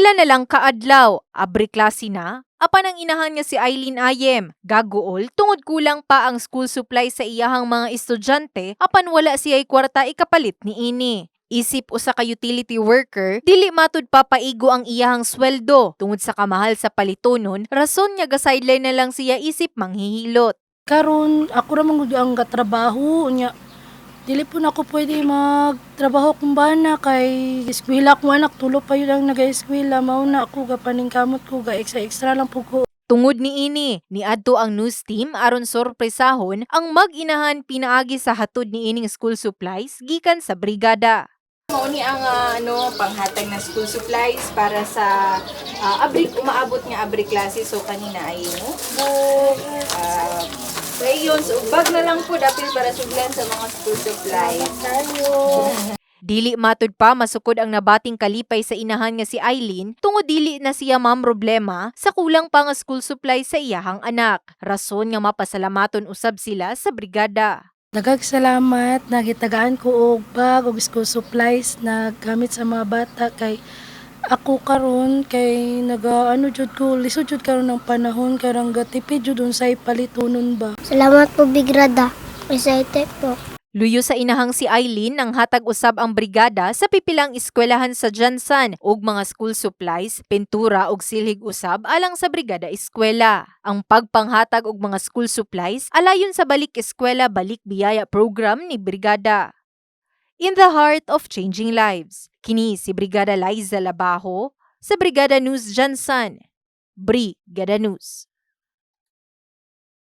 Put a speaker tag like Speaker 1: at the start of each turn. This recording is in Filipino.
Speaker 1: Pila na lang kaadlaw, abri klase na, apan ang inahan nga si Eileen Ayem, gagool tungod kulang pa ang school supply sa iyahang mga estudyante apan wala siya'y kwarta ikapalit ni ini. Isip usa ka utility worker, dili matud papaigo ang iyahang sweldo tungod sa kamahal sa palitonon, rason nga ga-sideline na lang siya isip manghihilot.
Speaker 2: karon ako ra man gud ang katrabaho nya dili po na ako pwede magtrabaho kung bana kay eskwela ko anak tulo pa yun ang naga-eskwela mao na ako gapaningkamot ko ga extra extra lang po ko
Speaker 1: Tungod ni ini, niadto ang news team aron sorpresahon ang mag-inahan pinaagi sa hatod ni ining school supplies gikan sa brigada.
Speaker 3: Mao ni ang ah, ano panghatag ng school supplies para sa ah, abri umaabot nga abri klase so kanina ay notebook, uh, crayons, ug bag na lang po dapil para suglan sa mga school supplies. Tayo.
Speaker 1: Dili matud pa masukod ang nabating kalipay sa inahan nga si Eileen tungod dili na siya mam problema sa kulang pa nga school supplies sa iyahang anak. Rason nga mapasalamaton usab sila sa brigada.
Speaker 2: Dagag salamat nagitagaan ko og bag og school supplies na gamit sa mga bata kay ako karon kay naga ano jud ko lisod jud karon ng panahon karang gatipid jud unsay palitonon ba
Speaker 4: Salamat po, Bigrada. Excited po.
Speaker 1: Luyo sa inahang si Eileen nang hatag usab ang brigada sa pipilang eskwelahan sa Jansan ug mga school supplies, pintura ug silhig usab alang sa brigada eskwela. Ang pagpanghatag og mga school supplies alayon sa balik eskwela balik biyaya program ni brigada. In the heart of changing lives, kini si Brigada Liza Labajo sa Brigada News Jansan. Brigada News.